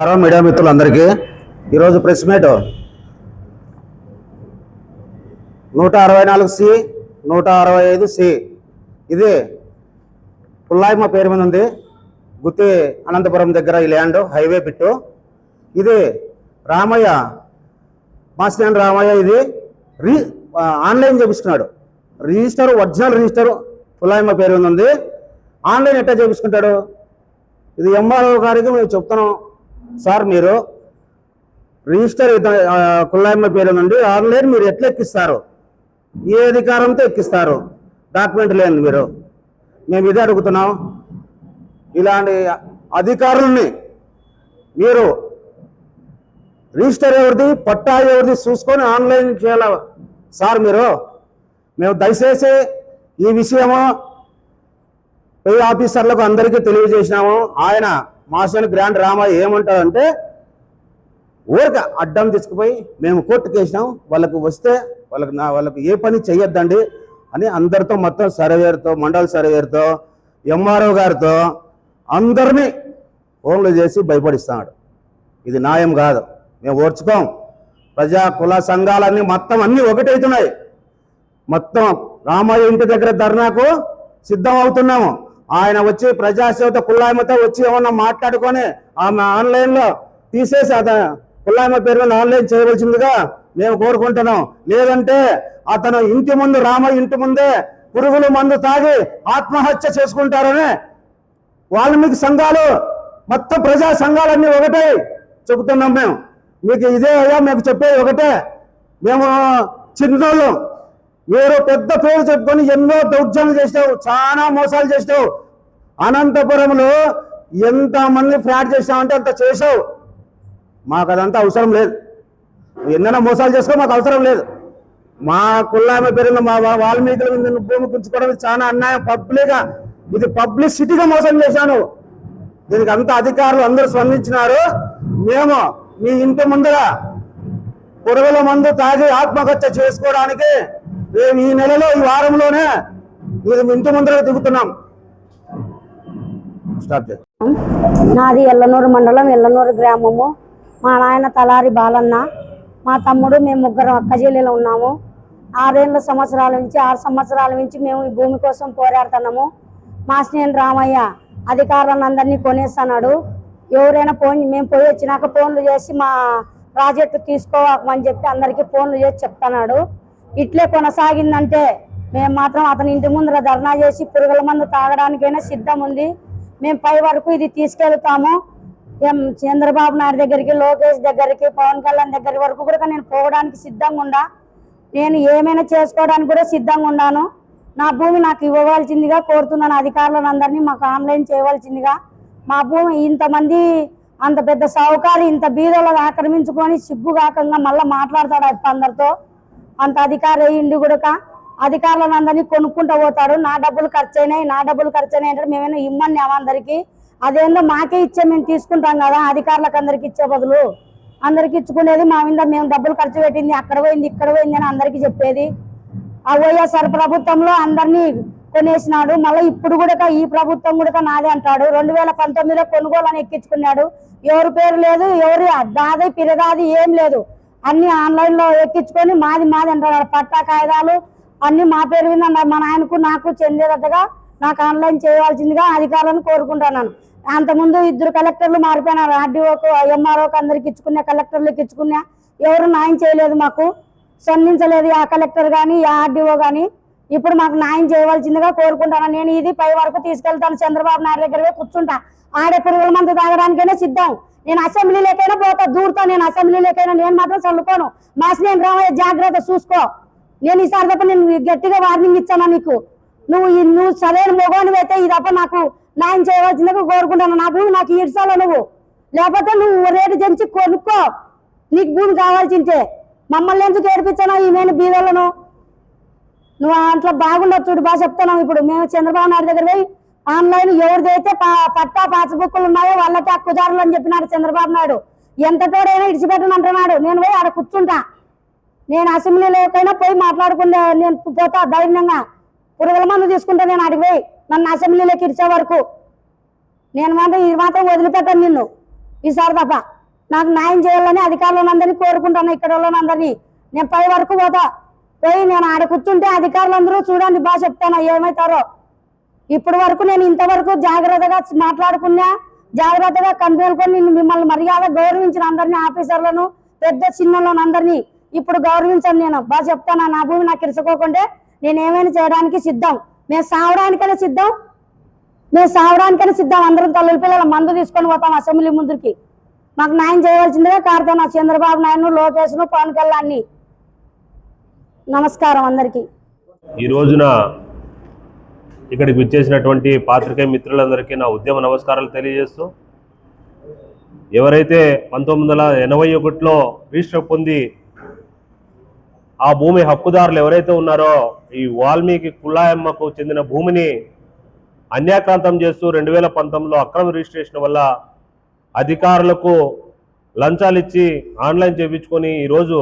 Hello media మిత్రులందరికీ ఈరోజు press meet. నూట అరవై నాలుగు సి నూట అరవై ఐదు సి. ఇది పుల్లాయిమ పేరు మీద ఉంది. గుత్తి అనంతపురం దగ్గర ఈ ల్యాండ్ హైవే బిట్టు. ఇది రామయ్య మాస్టర్ రామయ్య ఇది రీ ఆన్లైన్ చేపించుకున్నాడు రిజిస్టర్ ఒరిజినల్ రిజిస్టర్ పుల్లాయిమ పేరు మీద ఉంది. ఆన్లైన్ ఎట్టా చేపించుకుంటాడు? ఇది ఎంఆర్ఓ గారికి మేము చెప్తున్నాం. సార్ మీరు రిజిస్టర్ కుల్లాయమ్మ పేరు నుండి ఆన్లైన్ మీరు ఎట్లా ఎక్కిస్తారు? ఏ అధికారంతో ఎక్కిస్తారు? డాక్యుమెంట్ లేని మీరు. మేము ఇదే అడుగుతున్నాం. ఇలాంటి అధికారుల్ని మీరు రిజిస్టర్ ఎవరిది పట్టా ఎవరిది చూసుకొని ఆన్లైన్ చేయాల? సార్ మీరు మేము దయచేసి ఈ విషయము పై ఆఫీసర్లకు అందరికీ తెలియజేసినాము. ఆయన మాసన్ గ్రాండ్ రామయ్య ఏమంటారంటే ఊరిక అడ్డం తీసుకుపోయి మేము కోర్టుకు వేసినాం వాళ్ళకు వస్తే వాళ్ళకి నా వాళ్ళకి ఏ పని చెయ్యొద్దండి అని అందరితో మొత్తం సర్వేర్తో మండల సర్వేర్తో ఎంఆర్ఓ గారితో అందరినీ ఫోన్లు చేసి భయపడిస్తున్నాడు. ఇది న్యాయం కాదు. మేము ఓర్చుకోం. ప్రజా కుల సంఘాలన్నీ మొత్తం అన్నీ ఒకటవుతున్నాయి మొత్తం రామయ్య ఇంటి దగ్గర ధర్నాకు సిద్ధం అవుతున్నాము. ఆయన వచ్చి ప్రజాసేవత కుల్లాయమతో వచ్చి ఏమన్నా మాట్లాడుకొని ఆమె ఆన్లైన్లో తీసేసి అతను కుల్లాయమ పేరు మీద ఆన్లైన్ చేయవలసిందిగా మేము కోరుకుంటున్నాం. లేదంటే అతను ఇంటి ముందు రామ ఇంటి ముందే పురుగుల మందు తాగి ఆత్మహత్య చేసుకుంటారని వాల్మీకి సంఘాలు మొత్తం ప్రజా సంఘాలన్నీ ఒకటే చెబుతున్నాం మేము. మీకు ఇదే అయ్యా మీకు చెప్పేది ఒకటే. మేము చిన్నోళ్ళం. మీరు పెద్ద పేరు చెప్పుకొని ఎన్నో దౌర్జన్యం చేసినావు చాలా మోసాలు చేసినావు. అనంతపురంలో ఎంత మంది ఫ్రాడ్ చేసినావంటే అంత చేసావు మాకు అదంతా అవసరం లేదు. ఎన్నైనా మోసాలు చేసుకో మాకు అవసరం లేదు. మా కుల్లామె పేరున్న మా వాల్మీకుల మీద భూమి పుంజుకోవడం చాలా అన్యాయం. పబ్లిక్ ఇది పబ్లిసిటీగా మోసం చేశాను. దీనికి అంత అధికారులు అందరూ స్పందించినారు. మేము మీ ఇంటి ముందర పురుగుల మందు తాగి ఆత్మహత్య చేసుకోవడానికి మేము ఈ నెలలో ఈ వారంలోనే ఇంటి ముందర దిగుతున్నాం. నాది ఎల్లనూరు మండలం ఎల్లనూరు గ్రామము. మా నాయన తలారి బాలన్న మా తమ్ముడు మేము ముగ్గురం అక్క ఉన్నాము. ఆరేళ్ళ సంవత్సరాల నుంచి ఆరు సంవత్సరాల నుంచి మేము ఈ భూమి కోసం పోరాడుతున్నాము. మా స్నేహితు రామయ్య అధికారులను అందరినీ కొనేస్తున్నాడు ఎవరైనా ఫోన్ మేము పోయి వచ్చినాక ఫోన్లు చేసి మా ప్రాజెక్టు తీసుకోమని చెప్పి అందరికీ ఫోన్లు చేసి చెప్తున్నాడు ఇట్లే కొనసాగిందంటే మేము మాత్రం అతని ఇంటి ముందర ధర్నా చేసి పురుగుల మందు తాగడానికైనా సిద్ధం ఉంది. మేము పై వరకు ఇది తీసుకెళ్తాము. ఏం చంద్రబాబు నాయుడు దగ్గరికి లోకేష్ దగ్గరికి పవన్ కళ్యాణ్ దగ్గర వరకు కూడా నేను పోవడానికి సిద్ధంగా ఉండా నేను ఏమైనా చేసుకోవడానికి కూడా సిద్ధంగా ఉన్నాను. నా భూమి నాకు ఇవ్వవలసిందిగా కోరుతున్నాను అధికారులందరినీ. మాకు ఆన్లైన్ చేయవలసిందిగా. మా భూమి ఇంతమంది అంత పెద్ద సౌకారి ఇంత బీదోళ్ళని ఆక్రమించుకొని సిగ్గు కాకుండా మళ్ళీ మాట్లాడతాడు అప్ప అందరితో. అంత అధికారి అయ్యిండి కూడా అధికారులను అందరినీ కొనుక్కుంటూ పోతాడు నా డబ్బులు ఖర్చు అయినాయి నా డబ్బులు ఖర్చు అయినాయి అంటే మేమైనా ఇమ్మన్నాము అందరికీ. అదేందో మాకే ఇచ్చే మేము తీసుకుంటాం కదా అధికారులకు అందరికి ఇచ్చే బదులు. అందరికి ఇచ్చుకునేది మా మీద మేము డబ్బులు ఖర్చు పెట్టింది అక్కడ పోయింది ఇక్కడ పోయింది అని అందరికి చెప్పేది. ఆ వైఎస్ఆర్ ప్రభుత్వంలో అందరినీ కొనేసినాడు. మళ్ళీ ఇప్పుడు కూడా ఈ ప్రభుత్వం కూడా నాదే అంటాడు. రెండు వేల పంతొమ్మిదిలో కొనుగోలు అని ఎక్కించుకున్నాడు. ఎవరి పేరు లేదు ఎవరి దాది పిరదాది ఏం లేదు. అన్ని ఆన్లైన్లో ఎక్కించుకొని మాది మాది అంటారు పట్టా కాగితాలు అన్ని మా పేరు మీద మా నాయనకు నాకు చెందేటట్టుగా నాకు ఆన్లైన్ చేయవలసిందిగా అధికారులను కోరుకుంటున్నాను అంతకుముందు ఇద్దరు కలెక్టర్లు మారిపోయినారు. ఆర్డీఓకు ఎంఆర్ఓకు అందరికి ఇచ్చుకున్నా కలెక్టర్లకు ఇచ్చుకున్నా ఎవరు న్యాయం చేయలేదు మాకు స్పందించలేదు ఆ కలెక్టర్ కానీ ఆ ఆర్డీఓ కానీ ఇప్పుడు మాకు న్యాయం చేయవలసిందిగా కోరుకుంటాను. నేను ఇది పై వరకు తీసుకెళ్తాను. చంద్రబాబు నాయుడు దగ్గర కూర్చుంటా. ఆడే పురుగుల మందు తాగడానికైనా సిద్ధం. నేను అసెంబ్లీలోకైనా పోతా దూరుతా నేను అసెంబ్లీలోకైనా నేను మాత్రం చల్లుకోను. మా స్నేహం రామయ్య జాగ్రత్త చూసుకో. నేను ఈసారి తప్ప నేను గట్టిగా వార్నింగ్ ఇచ్చాను నీకు? నువ్వు నువ్వు సరైన మొగోని అయితే ఈ తప్ప నాకు న్యాయం చేయవలసిందిగా కోరుకుంటాను నా భూమి నాకు ఈడ్చాలో నువ్వు. లేకపోతే నువ్వు రేటు జంచి కొనుక్కో. నీకు భూమి కావాల్సింటే. మమ్మల్ని ఎందుకు ఏడిపించాను ఈ నేను బీదలను నువ్వు అట్లా బాగుండదు చూడు బాగా చెప్తున్నావు ఇప్పుడు. మేము చంద్రబాబు నాయుడు దగ్గర పోయి ఆన్లైన్ ఎవరిదైతే ప- పట్టా పాస్బుక్లు ఉన్నాయో వాళ్ళకి కుజారులు అని చెప్పినాడు చంద్రబాబు నాయుడు. ఎంత తోడైనా ఇడిచిపెట్టను అంటున్నాడు నేను పోయి ఆడ కూర్చుంటా. నేను అసెంబ్లీలోకైనా పోయి మాట్లాడుకునే నేను పోతా ధైర్యంగా. పురుగుల మందు తీసుకుంటా నేను అడిగి పోయి నన్ను అసెంబ్లీలోకి ఇడిచే వరకు. నేను మాత్రం ఇది మాత్రం వదిలిపెట్టాను నిన్ను. ఈసారి తప్ప. నాకు న్యాయం చేయాలని అధికారులందరినీ కోరుకుంటాను. ఇక్కడ వాళ్ళందరినీ నేను పై వరకు పోతా. పోయి నేను ఆడ కూర్చుంటే అధికారులందరూ చూడండి బాగా చెప్తాను. ఏమవుతారో ఇప్పటి వరకు నేను ఇంతవరకు జాగ్రత్తగా మాట్లాడుకున్నా జాగ్రత్తగా కనుగొనుకొని నేను మిమ్మల్ని మర్యాద గౌరవించిన అందరినీ ఆఫీసర్లను పెద్ద చిన్నలను అందరినీ ఇప్పుడు గౌరవించను నేను. బాగా చెప్తాను? నా భూమి నాకు ఇరుచుకోకుంటే నేను ఏమైనా చేయడానికి సిద్ధం? మేము సావడానికైనా సిద్ధం? మేము సావడానికైనా సిద్ధం? అందరం తల్లి పిల్లల మందు తీసుకొని పోతాం అసెంబ్లీ ముందుకి. మాకు న్యాయం చేయవలసిందిగా కారుతున్నా చంద్రబాబు నాయుడు లోకేష్ను పవన్ కళ్యాణ్ని. నమస్కారం అందరికీ. ఈ రోజున ఇక్కడికి విచ్చేసినటువంటి పాత్రికేయ మిత్రులందరికీ నా ఉద్యమ నమస్కారాలు తెలియజేస్తూ ఎవరైతే పంతొమ్మిది వందల ఎనభై ఒకటిలో రిజిస్టర్ పొంది ఆ భూమి హక్కుదారులు ఎవరైతే ఉన్నారో ఈ వాల్మీకి కుల్లాయమ్మకు చెందిన భూమిని అన్యాక్రాంతం చేస్తూ రెండు వేల పంతొమ్మిదిలో అక్రమ రిజిస్ట్రేషన్ వల్ల అధికారులకు లంచాలు ఇచ్చి ఆన్లైన్ చేయించుకొని ఈరోజు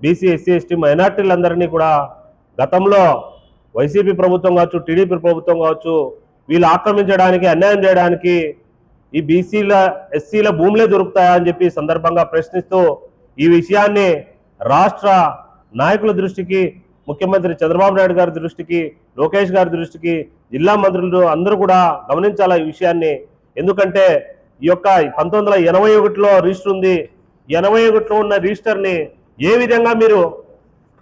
బీసీ ఎస్సీ ఎస్టీ మైనార్టీలందరినీ కూడా గతంలో వైసీపీ ప్రభుత్వం కావచ్చు టీడీపీ ప్రభుత్వం కావచ్చు వీళ్ళు ఆక్రమించడానికి అన్యాయం చేయడానికి ఈ బీసీల ఎస్సీల భూములే దొరుకుతాయా అని చెప్పి సందర్భంగా ప్రశ్నిస్తూ ఈ విషయాన్ని రాష్ట్ర నాయకుల దృష్టికి ముఖ్యమంత్రి చంద్రబాబు నాయుడు గారి దృష్టికి లోకేష్ గారి దృష్టికి జిల్లా మంత్రులు అందరూ కూడా గమనించాలి ఈ విషయాన్ని? ఎందుకంటే ఈ యొక్క పంతొమ్మిది వందల ఎనభై ఒకటిలో రిజిస్టర్ ఉంది. ఎనభై ఒకటిలో ఉన్న రిజిస్టర్ని ఏ విధంగా మీరు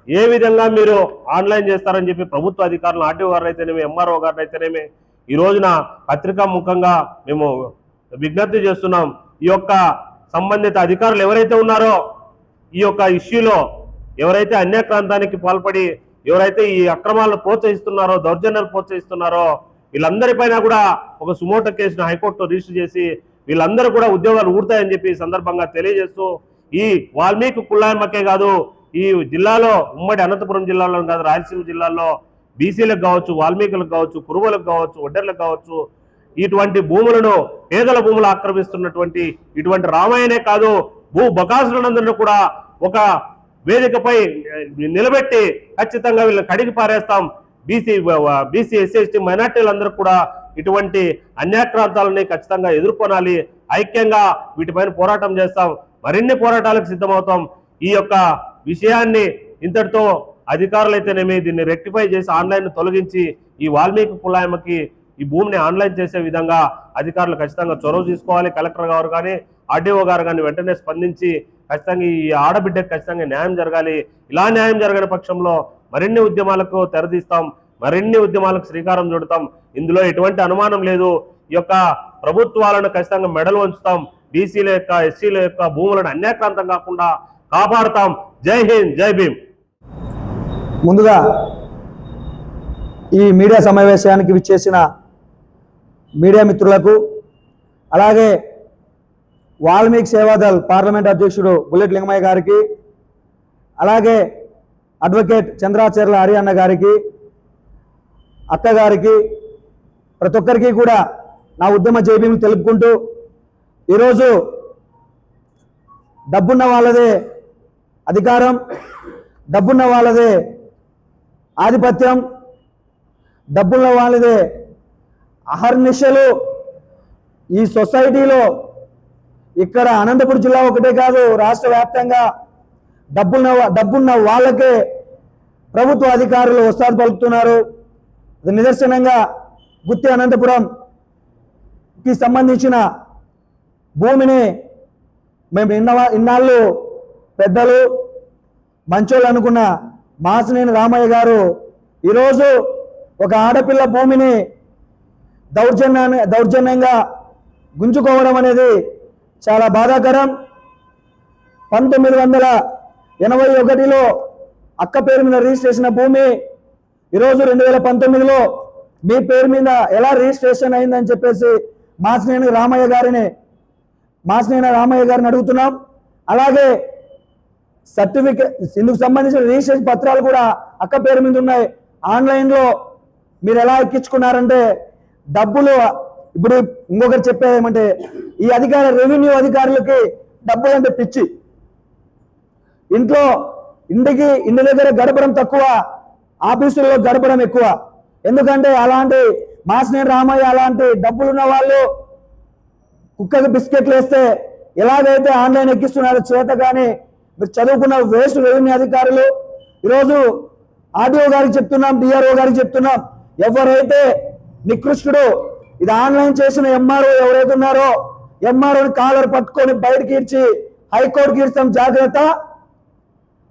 ఏ విధంగా మీరు ఆన్లైన్ చేస్తారని చెప్పి ప్రభుత్వ అధికారులు ఆర్టీఓ గారు అయితేనేమి ఎంఆర్ఓ గారు అయితేనేమి ఈ రోజున పత్రికా ముఖంగా మేము విజ్ఞప్తి చేస్తున్నాం. ఈ యొక్క సంబంధిత అధికారులు ఎవరైతే ఉన్నారో ఈ యొక్క ఇష్యూలో ఎవరైతే అన్యాక్రాంతానికి పాల్పడి ఎవరైతే ఈ అక్రమాలను ప్రోత్సహిస్తున్నారో దౌర్జన్యాలు ప్రోత్సహిస్తున్నారో వీళ్ళందరిపైన కూడా ఒక సుమోట కేసును హైకోర్టులో రిజిస్టర్ చేసి వీళ్ళందరూ కూడా ఉద్యోగాలు ఊడతాయని చెప్పి సందర్భంగా తెలియజేస్తూ ఈ వాల్మీకి కుళ్ళాయమ్మకే కాదు ఈ జిల్లాలో ఉమ్మడి అనంతపురం జిల్లాలో కాదు రాయలసీమ జిల్లాలో బీసీలకు కావచ్చు వాల్మీకులకు కావచ్చు కురువులకు కావచ్చు ఒడ్డర్లకు కావచ్చు ఇటువంటి భూములను పేదల భూములు ఆక్రమిస్తున్నటువంటి ఇటువంటి రామాయణే కాదు భూ బకాసులందరినీ కూడా ఒక వేదికపై నిలబెట్టి ఖచ్చితంగా వీళ్ళని కడిగి పారేస్తాం. బీసీ బీసీ ఎస్సీ ఎస్టీ మైనార్టీలందరూ కూడా ఇటువంటి అన్యాక్రాంతాలని ఖచ్చితంగా ఎదుర్కొనాలి. ఐక్యంగా వీటిపైన పోరాటం చేస్తాం. మరిన్ని పోరాటాలకు సిద్ధమవుతాం. ఈ యొక్క విషయాన్ని ఇంతటితో అధికారులు అయితేనేమి దీన్ని రెక్టిఫై చేసి ఆన్లైన్ తొలగించి ఈ వాల్మీకి కులాయమకి ఈ భూమిని ఆన్లైన్ చేసే విధంగా అధికారులు ఖచ్చితంగా చొరవ తీసుకోవాలి. కలెక్టర్ గారు కానీ ఆర్డీఓ గారు కానీ వెంటనే స్పందించి ఖచ్చితంగా ఈ ఆడబిడ్డకు ఖచ్చితంగా న్యాయం జరగాలి. ఇలా న్యాయం జరగని పక్షంలో మరిన్ని ఉద్యమాలకు తెరదీస్తాం. మరిన్ని ఉద్యమాలకు శ్రీకారం చుడతాం. ఇందులో ఎటువంటి అనుమానం లేదు. ఈ యొక్క ప్రభుత్వాలను ఖచ్చితంగా మెడలు ఉంచుతాం బీసీల యొక్క ఎస్సీల యొక్క భూములను అన్యాక్రాంతం కాకుండా కాపాడుతాం. జై హింద్ జై భీమ్. ముందుగా ఈ మీడియా సమావేశానికి విచ్చేసిన మీడియా మిత్రులకు అలాగే వాల్మీకి సేవాదల్ పార్లమెంట్ అధ్యక్షుడు బుల్లెట్ లింగమయ్య గారికి అలాగే అడ్వకేట్ చంద్రాచర్ల హరియాణ గారికి అత్తగారికి ప్రతి ఒక్కరికి కూడా నా ఉద్యమ జైబీలు తెలుపుకుంటూ ఈరోజు డబ్బున్న వాళ్ళదే అధికారం డబ్బున్న వాళ్ళదే ఆధిపత్యం డబ్బున్న వాళ్ళదే అహర్నిశలు. ఈ సొసైటీలో ఇక్కడ అనంతపురం జిల్లా ఒకటే కాదు రాష్ట్ర వ్యాప్తంగా డబ్బున్న డబ్బున్న వాళ్ళకే ప్రభుత్వ అధికారులు వస్తాదు పలుకుతున్నారు. ఇది నిదర్శనంగా గుత్తి అనంతపురంకి సంబంధించిన భూమిని మేము ఇన్న ఇన్నాళ్ళు పెద్దలు మంచోళ్ళు అనుకున్న మాసినేని రామయ్య గారు ఈరోజు ఒక ఆడపిల్ల భూమిని దౌర్జన్యాన్ని దౌర్జన్యంగా గుంజుకోవడం అనేది చాలా బాధాకరం. పంతొమ్మిది వందల ఎనభై ఒకటిలో అక్క పేరు మీద రిజిస్ట్రేషన్ భూమి ఈరోజు రెండు వేల పంతొమ్మిదిలో మీ పేరు మీద ఎలా రిజిస్ట్రేషన్ అయిందని చెప్పేసి మాసినేని రామయ్య గారిని మాసినేని రామయ్య గారిని అడుగుతున్నాం. అలాగే సర్టిఫికేట్ ఇందుకు సంబంధించిన రిజిస్ట్రేషన్ పత్రాలు కూడా అక్క పేరు మీద ఉన్నాయి. ఆన్లైన్లో మీరు ఎలా ఎక్కించుకున్నారంటే డబ్బులు ఇప్పుడు ఇంకొకరు చెప్పేది ఏమంటే ఈ అధికార రెవెన్యూ అధికారులకి డబ్బులు అంటే పిచ్చి. ఇంట్లో ఇంటికి ఇంటి దగ్గర గడపడం తక్కువ ఆఫీసుల్లో గడపడం ఎక్కువ. ఎందుకంటే అలాంటి మాసినేని రామయ్య అలాంటి డబ్బులున్న వాళ్ళు కుక్కకి బిస్కెట్లు వేస్తే ఎలాగైతే ఆన్లైన్ ఎక్కిస్తున్నారో చేత కానీ మీరు చదువుకున్న వేస్ట్ రెవెన్యూ అధికారులు. ఈరోజు ఆర్డీఓ గారికి చెప్తున్నాం డిఆర్ఓ గారికి చెప్తున్నాం ఎవరైతే నికృష్టుడు ఇది ఆన్లైన్ చేసిన ఎంఆర్ఓ ఎవరైతే ఉన్నారో ఎంఆర్ఓని కాలర్ పట్టుకొని బయటకి ఇచ్చి హైకోర్టుకి ఇస్తాం జాగ్రత్త.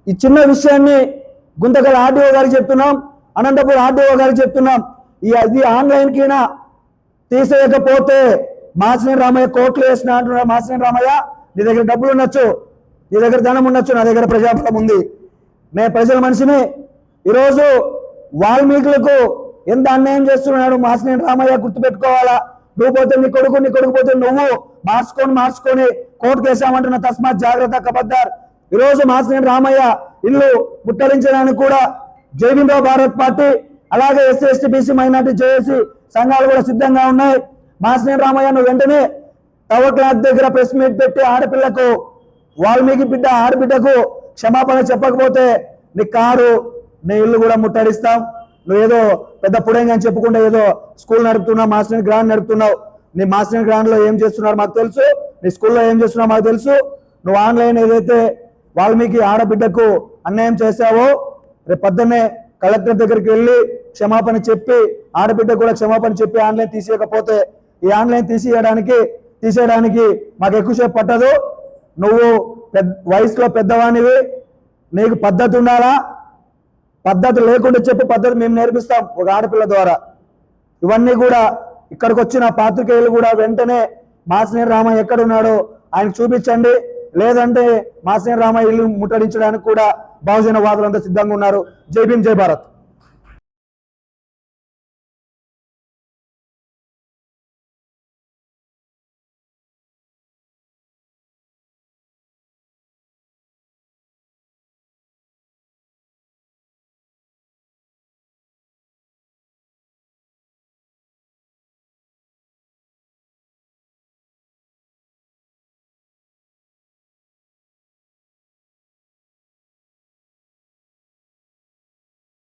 ఈ చిన్న విషయాన్ని గుంతకల్ ఆర్డీఓ గారికి చెప్తున్నాం అనంతపురం ఆర్డీఓ గారికి చెప్తున్నాం. ఈ అది ఆన్లైన్ కినా తీసేయకపోతే మాసినేని రామయ్య కోట్లు వేసిన అంటున్నారు మాసినేని రామయ్య. నీ దగ్గర డబ్బులు ఉండొచ్చు నీ దగ్గర ధనం ఉండొచ్చు నా దగ్గర ప్రజాఫలం ఉంది. మే ప్రజల మనిషిని ఈరోజు వాల్మీకులకు ఎంత అన్యాయం చేస్తున్నాడు మాసినేని రామయ్య గుర్తుపెట్టుకోవాలా? నువ్వు పోతే నీ కొడుకు నీ కొడుకు పోతే నువ్వు మార్చుకొని మార్చుకొని కోర్టుకు వేసామంటున్న తస్మాత్ జాగ్రత్త కబద్దార్. ఈరోజు మాసినేని రామయ్య ఇల్లు ముట్టడించడానికి కూడా జైవింద్రావు భారత్ పార్టీ అలాగే SC ST BC minority JAC సంఘాలు కూడా సిద్ధంగా ఉన్నాయి. మాసినేని రామయ్య నువ్వు వెంటనే టవర్ క్లాక్ దగ్గర ప్రెస్ మీట్ పెట్టి ఆడపిల్లకు వాల్మీకి బిడ్డ ఆడబిడ్డకు క్షమాపణ చెప్పకపోతే నీ కారు నీ ఇల్లు కూడా ముట్టడిస్తాం. నువ్వు ఏదో పెద్ద పుడేంగా అని చెప్పుకుంటే ఏదో స్కూల్ నడుపుతున్నావు మాస్టర్ గ్రాండ్ నడుపుతున్నావు. నీ మాస్టర్ గ్రాండ్లో ఏం చేస్తున్నారు మాకు తెలుసు. నీ స్కూల్లో ఏం చేస్తున్నావు మాకు తెలుసు. నువ్వు ఆన్లైన్ ఏదైతే వాల్మీకి ఆడబిడ్డకు అన్యాయం చేశావో రేపు పొద్దున్నే కలెక్టర్ దగ్గరికి వెళ్ళి క్షమాపణ చెప్పి ఆడబిడ్డ కూడా క్షమాపణ చెప్పి ఆన్లైన్ తీసేయకపోతే ఈ ఆన్లైన్ తీసేయడానికి తీసేయడానికి మాకు ఎక్కువసేపు పట్టదు. నువ్వు పెద్ద వయసులో పెద్దవానివి నీకు పద్ధతి ఉండాలా? పద్ధతి లేకుండా చెప్పు పద్ధతి మేము నేర్పిస్తాం ఒక ఆడపిల్ల ద్వారా. ఇవన్నీ కూడా ఇక్కడికి వచ్చిన పాత్రికేయులు కూడా వెంటనే మాసినేని రామయ్య ఎక్కడున్నాడో ఆయన చూపించండి. లేదంటే మాసినేని రామయ్య ఇల్లు ముట్టడించడానికి కూడా బహుజన వాదులంతా సిద్ధంగా ఉన్నారు. జై భీమ్ జై భారత్.